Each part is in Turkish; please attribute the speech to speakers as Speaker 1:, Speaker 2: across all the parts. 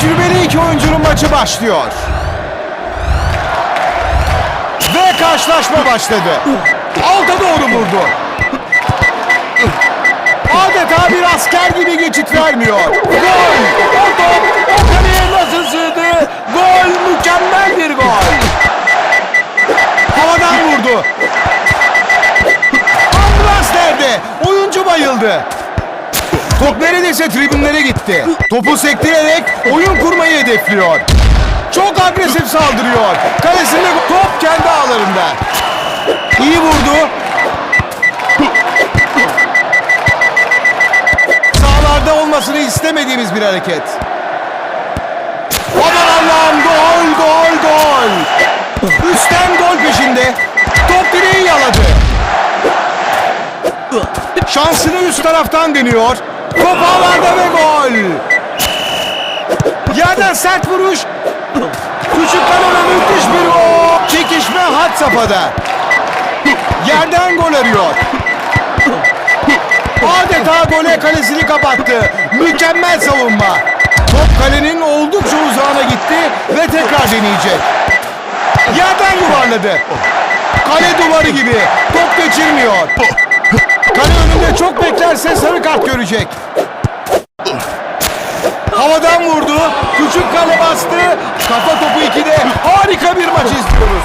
Speaker 1: Tecrübeli iki oyuncunun maçı başlıyor. Ve karşılaşma başladı. Alta doğru vurdu. Adeta bir asker gibi geçit vermiyor. Gol! O top o kaleye nasıl sığdı? Gol! Mükemmel bir gol! Havadan vurdu. Ambulans nerede? Oyuncu bayıldı. Top neredeyse tribünlere gitti. Topu sektirerek oyun kurmayı hedefliyor. Çok agresif saldırıyor. Kalesinde top kendi ağlarında. İyi vurdu. Sağlarda olmasını istemediğimiz bir hareket. Aman Allah'ım gol gol gol. Üstten gol peşinde. Top direği yaladı. Şansını üst taraftan deniyor. Top ağlarda ve gol. Yerden sert vuruş. Küçük kalona müthiş bir gol. Çekişme had safhada. Yerden gol arıyor. Adeta gole kalesini kapattı. Mükemmel savunma. Top kalenin oldukça uzağına gitti ve tekrar deneyecek. Yerden yuvarladı. Kale duvarı gibi. Top geçirmiyor. Kale önünde çok beklerse sarı kart görecek. Havadan vurdu. Küçük kale bastı. Kafa topu 2'de. Harika bir maç izliyoruz.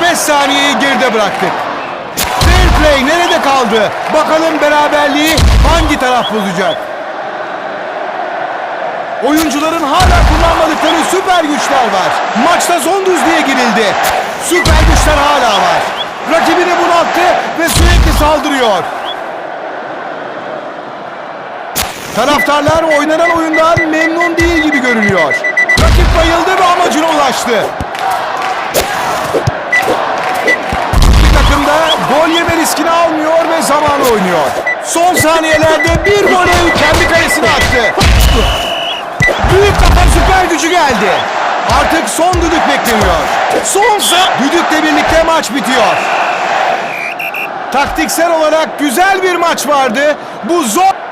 Speaker 1: 45 saniyeyi geride bıraktık. Fair play nerede kaldı? Bakalım beraberliği hangi taraf bozacak? Oyuncuların hala kullanmadıkları süper güçler var. Maçta son düzlüğe girildi. Süper güçler hala var. Rakibini bunalttı ve sürekli saldırıyor. Taraftarlar oynanan oyundan memnun değil gibi görünüyor. Rakip bayıldı ve amacına ulaştı. İki takım da gol yeme riskini almıyor ve zamanı oynuyor. Son saniyelerde bir golü kendi kalesine attı. Büyük kafa süper gücü geldi. Artık son düdük bekleniyor. Sonsa düdükle birlikte maç bitiyor. Taktiksel olarak güzel bir maç vardı. Bu zor...